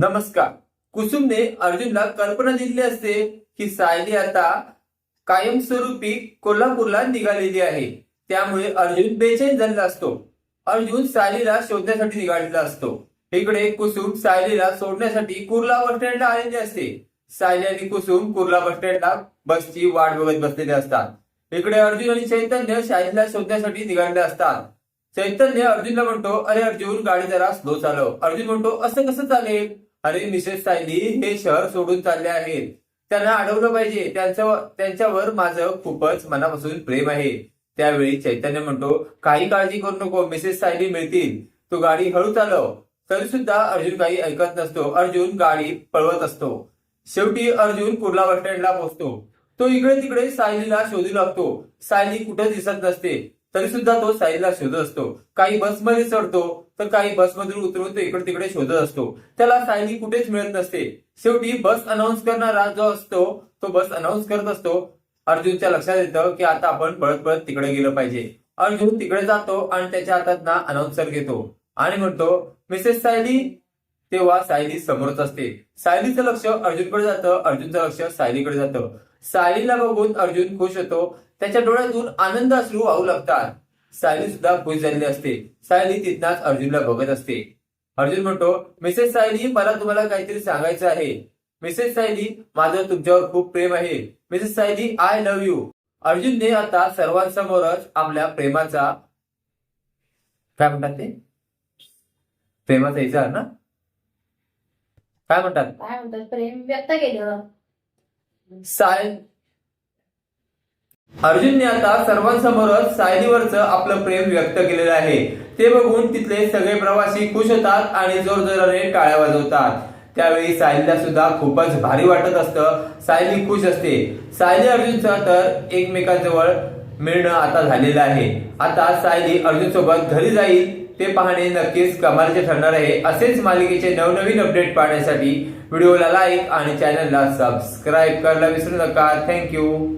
नमस्कार. कुसुमने अर्जुनला कल्पना दिली असते की सायली आता कायमस्वरूपी कोल्हापूरला निघालेली आहे. त्यामुळे अर्जुन बेचैन झालेला असतो. अर्जुन सायलीला शोधण्यासाठी निघालेला असतो. इकडे कुसुम सायलीला सोडण्यासाठी कुर्ला बस स्टँडला आलेली असते. सायली आणि कुसुम कुर्ला बस स्टँडला बसची वाट बघत बसलेले असतात. इकडे अर्जुन आणि चैतन्य सायलीला शोधण्यासाठी निघालेले असतात. चैतन्य अर्जुनला म्हणतो अरे अर्जुन गाडी जरा स्लो चालव. अर्जुन म्हणतो असं कसं चालेल? अरे मिसेस सायली हे शहर सोडून चालले आहेत. त्यांना अडवलं पाहिजे. त्यांच्या त्यांच्यावर माझं खूपच मनापासून प्रेम आहे. त्यावेळी चैतन्य म्हणतो काही काळजी करू नको मिसेस सायली मिळतील. तू गाडी हळू चालव. तरी सुद्धा अर्जुन काही ऐकत नसतो. अर्जुन गाडी पळवत असतो. शेवटी अर्जुन कुर्ला बस स्टँडला पोहोचतो. तो इकडे तिकडे सायलीला शोधू लागतो. सायली कुठे दिसत नसते. तरी सुद्धा तो सायलीला शोधत असतो. काही बसमध्ये चढतो तर काही बसमधून उतरून तो इकडे तिकडे शोधत असतो. त्याला सायली कुठेच मिळत नसते. शेवटी बस अनाऊन्स करणारा जो असतो तो बस अनाऊन्स करत असतो. अर्जुनच्या लक्षात येतं की आता आपण पळत पळत तिकडे गेलं पाहिजे. अर्जुन तिकडे जातो आणि त्याच्या हातात ना अनाऊन्सर घेतो. आणि म्हणतो मिसेस सायली? तेव्हा सायली समोरच असते. सायलीचं लक्ष अर्जुनकडे जातं अर्जुनचं लक्ष सायलीकडे जातं. सायलीला बघून अर्जुन खुश होतो त्याच्या डोळ्यातून आनंद अश्रू वाहू लागतात. सायली सुद्धा खुश झालेली असते. सायली तिथनाच अर्जुनला बघत असते. अर्जुन म्हणतो मिसेस सायली मला तुम्हाला काहीतरी सांगायचं आहे. मिसेस सायली माझं तुमच्यावर खूप प्रेम आहे. Mrs Sayali I love you अर्जुनने आता सर्वांसमोरच आपल्या प्रेमाचा काय म्हणतात ते? प्रेमाचा इजार ना? काय म्हणतात? काय म्हणतात? प्रेम व्यक्त केलं. साय अर्जुनने आता सर्वांसमोरच सायलीवरचं आपलं प्रेम व्यक्त केलेलं आहे. ते बघून तिथले सगळे प्रवासी खुश होतात आणि जोरजोराने टाळ्या वाजवतात. त्यावेळी सायलीला सुद्धा खूपच भारी वाटत असतं. सायली खुश असते. सायली अर्जुनचा तर एकमेकांजवळ मिळणं आता झालेलं आहे. आता सायली अर्जुन सोबत घरी जाईल ते पाहणे नक्कीच कमालीचे ठरणार आहे. असेच मालिकेचे नवनवीन अपडेट पाहण्यासाठी व्हिडिओला लाईक आणि चॅनलला सबस्क्राईब करायला विसरू नका. थँक्यू